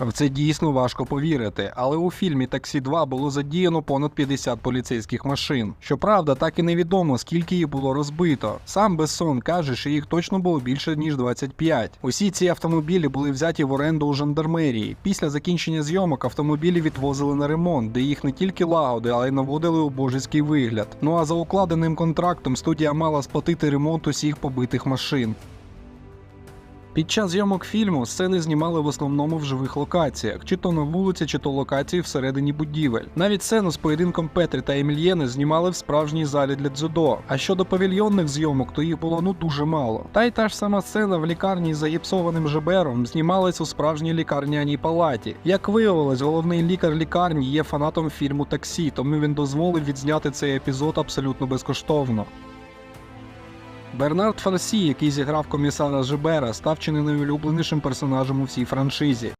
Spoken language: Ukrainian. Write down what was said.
В це дійсно важко повірити, але у фільмі Таксі 2 було задіяно понад 50 поліцейських машин. Щоправда, так і невідомо, скільки їх було розбито. Сам Бессон каже, що їх точно було більше ніж 25. Усі ці автомобілі були взяті в оренду у жандармерії. Після закінчення зйомок автомобілі відвозили на ремонт, де їх не тільки лагодили, але й наводили у божеський вигляд. Ну а за укладеним контрактом студія мала сплатити ремонт усіх побитих машин. Під час зйомок фільму сцени знімали в основному в живих локаціях, чи то на вулиці, чи то локації всередині будівель. Навіть сцену з поєдинком Петрі та Емільєни знімали в справжній залі для дзюдо. А щодо павільйонних зйомок, то їх було ну дуже мало. Та й та ж сама сцена в лікарні з загіпсованим жебером знімалась у справжній лікарняній палаті. Як виявилось, головний лікар лікарні є фанатом фільму Таксі, тому він дозволив відзняти цей епізод абсолютно безкоштовно. Бернард Фарсі, який зіграв комісара Жибера, став чи не найулюбленішим персонажем у всій франшизі.